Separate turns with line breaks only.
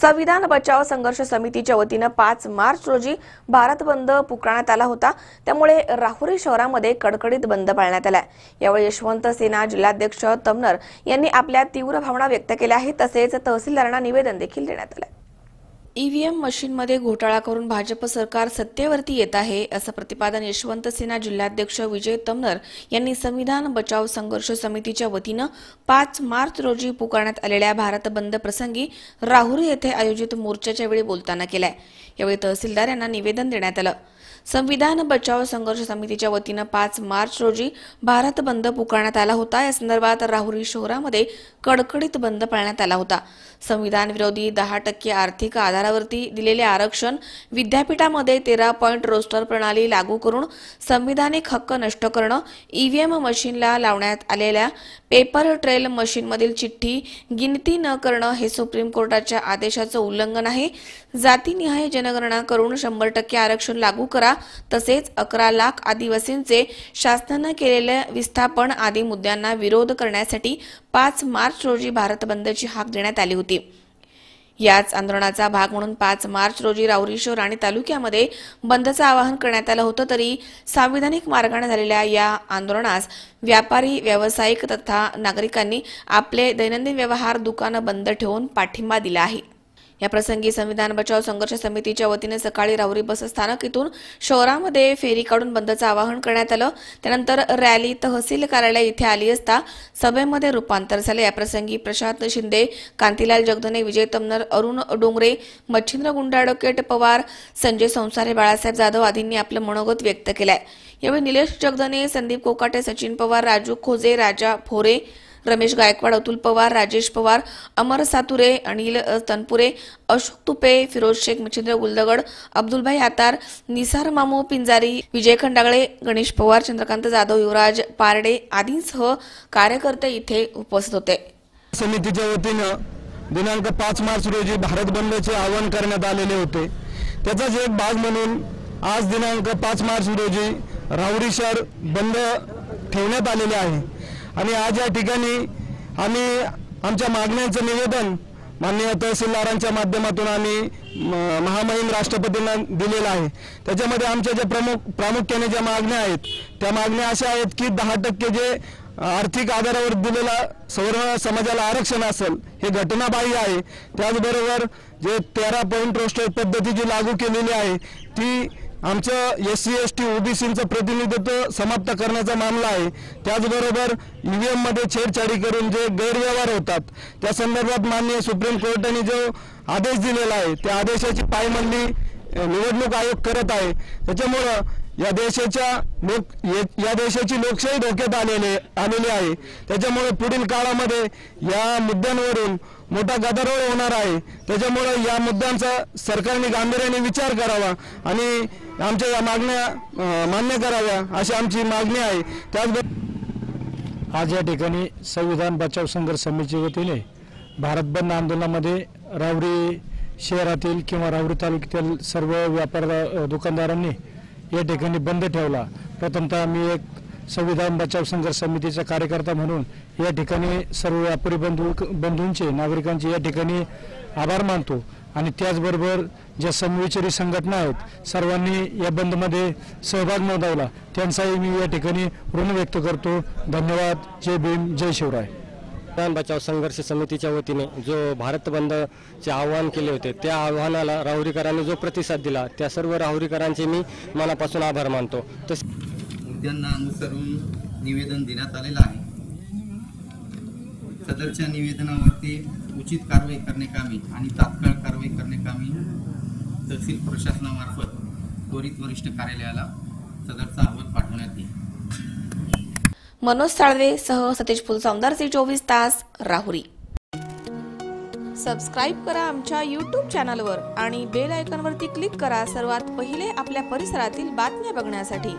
संविधान बचाव संघर्ष समितीच्या वतीनं पाच मार्च रोजी भारत बंद पुकारण्यात आला होता. त्यामुळे राहुरी शहरामध्ये कडकडीत बंद पाळण्यात आला यावेळी यशवंत सेना जिल्हाध्यक्ष तमनर यांनी आपल्या तीव्र भावना व्यक्त केल्या आहेत. तसेच तहसीलदारांना निवेदन देखील देण्यात आलं ईव्हीएम मशीनमध्ये घोटाळा करून भाजप सरकार सत्तेवरती येत आहे असं प्रतिपादन यशवंत सेना जिल्हाध्यक्ष विजय तमनर यांनी संविधान बचाव संघर्ष समितीच्या वतीनं पाच मार्च रोजी पुकारण्यात आलेल्या भारत बंद प्रसंगी राहुरी येथे आयोजित मोर्चाच्या वेळी बोलताना केलाय. यावेळी तहसीलदार यांना निवेदन देण्यात आलं. संविधान बचाव संघर्ष समितीच्या वतीनं पाच मार्च रोजी भारत बंद पुकारण्यात आला होता. या संदर्भात राहुरी शहरामध्ये कडकडीत बंद पाळण्यात आला होता. संविधान विरोधी दहा टक्के आर्थिक आधारावरती दिलेले आरक्षण विद्यापीठामध्ये तेरा पॉईंट रोस्टर प्रणाली लागू करून संविधानिक हक्क नष्ट करणं ईव्हीएम मशीनला लावण्यात आलेल्या पेपर ट्रेल मशीनमधील चिठ्ठी गिनती न करणं हे सुप्रीम कोर्टाच्या आदेशाचं उल्लंघन आहे. जातीनिहाय जनगणना करून शंभर टक्के आरक्षण लागू करा तसेच अकरा लाख आदिवासींचे शासनानं केलेले विस्थापन आदी मुद्द्यांना विरोध करण्यासाठी पाच मार्च रोजी भारत बंदची हाक देण्यात आली होती. याच आंदोलनाचा भाग म्हणून पाच मार्च रोजी राऊरी शहर आणि तालुक्यामध्ये बंदचं आवाहन करण्यात आलं होतं तरी संविधानिक मार्गाने झालेल्या या आंदोलनास व्यापारी व्यावसायिक तथा नागरिकांनी आपले दैनंदिन व्यवहार दुकानं बंद ठेवून पाठिंबा दिला आहे. या प्रसंगी संविधान बचाव संघर्ष समितीच्या वतीने सकाळी राहुरी बस स्थानक इथून शहरामध्ये फेरी काढून बंदचं आवाहन करण्यात आलं. त्यानंतर रॅली तहसील कार्यालय इथे आली असता सभेमध्ये रूपांतर झाले. या प्रसंगी प्रशांत शिंदे कांतीलाल जगधने विजय तमनर अरुण डोंगरे मच्छिंद्र गुंडाडोकेट पवार संजय संसारे बाळासाहेब जाधव आदींनी आपलं मनोगत व्यक्त केलंय. यावेळी निलेश जगधने संदीप कोकाटे सचिन पवार राजू खोजे राजा फोरे रमेश गायकवाड अतुल पवार राजेश पवार अमर सातुरे अनिल तनपुरे अशोक तुपे फिरोज शेख मच्छिंद्र गुलदगड अब्दुलभाई आतार निसार मामू पिंजारी विजय खंडागळे गणेश पवार चंद्रकांत जाधव युवराज पारडे आदींसह कार्यकर्ते इथे उपस्थित होते.
समितीच्या वतीनं दिनांक पाच मार्च रोजी भारत बंदचे आवाहन करण्यात आलेले होते. त्याचाच एक भाग म्हणून आज दिनांक पाच मार्च रोजी राहुरी शहर बंद ठेवण्यात आलेले आहे. आणि आज या ठिकाणी आम्ही आमच्या मागण्यांचं निवेदन माननीय तहसीलदारांच्या माध्यमातून आम्ही म- महामहिम राष्ट्रपतींना दिलेलं आहे. त्याच्यामध्ये आमच्या ज्या प्रमुख प्रामुख्याने ज्या मागण्या आहेत त्या मागण्या अशा आहेत की दहा टक्के जे आर्थिक आधारावर दिलेला सवर्ण समाजाला आरक्षण असेल हे घटनाबाह्य आहे. त्याचबरोबर जे तेरा पॉईंट रोस्टर पद्धती जी लागू केलेली आहे ती आमचं एस सी एस टी ओबीसीचं प्रतिनिधित्व समाप्त करण्याचा मामला आहे. त्याचबरोबर ईव्हीएम एममध्ये छेडछाडी करून जे गैरव्यवहार होतात त्या संदर्भात माननीय सुप्रीम कोर्टाने जो आदेश दिलेला आहे त्या आदेशाची पायमल्ली निवडणूक आयोग करत आहे. त्याच्यामुळं या देशाच्या लोक ये- या देशाची लोकशाही धोक्यात आलेले आलेली आहे. त्याच्यामुळे पुढील काळामध्ये या मुद्द्यांवरून मोठा गदारोळ होणार आहे. त्याच्यामुळं या मुद्द्यांचा सरकारने गांभीर्याने विचार करावा आणि आमच्या या मागण्या मान्य कराव्या अशी आमची मागणी आहे. त्याचबरोबर
आज या ठिकाणी संविधान बचाव संघर्ष समितीच्या वतीने भारत बंद आंदोलनामध्ये रावरी शहरातील किंवा रावरी तालुक्यातील सर्व व्यापार दुकानदारांनी या ठिकाणी बंद ठेवला. प्रथमतः मी एक संविधान बचाव संघर्ष समितीचा कार्यकर्ता म्हणून या ठिकाणी सर्व व्यापारी बंधू बंधूंचे नागरिकांचे या ठिकाणी आभार मानतो. आणि त्याचबरोबर ज्या समविचारी संघटना आहेत सर्वांनी या बंदमध्ये सहभाग नोंदवला. त्यांचाही मी या ठिकाणी ऋण व्यक्त करतो. धन्यवाद. जय भीम. जय शिवराय.
प्राण बचाव संघर्ष समितीच्या वतीने जो भारत बंदचे आवाहन केले होते त्या आव्हानाला राहुरीकरांनी जो प्रतिसाद दिला त्या सर्व राहुरीकरांचे मी मनापासून आभार मानतो. तस
मुद्द्यांना अनुसरून निवेदन देण्यात आलेलं आहे. सदरच्या निवेदनावरती उचित कारवाई करण्याकामी आणि तात्काळ कारवाई करण्याकामी तहसील प्रशासनामार्फत त्वरित वरिष्ठ कार्यालयाला सदरचा अहवाल पाठवण्यात येईल.
मनोज साळवे सह सतीश फुलसौंदरचे चोवीस तास राहुरी. सबस्क्राईब करा आमच्या यूट्यूब चॅनलवर आणि बेल आयकॉनवरती क्लिक करा सर्वात पहिले आपल्या परिसरातील बातम्या बघण्यासाठी.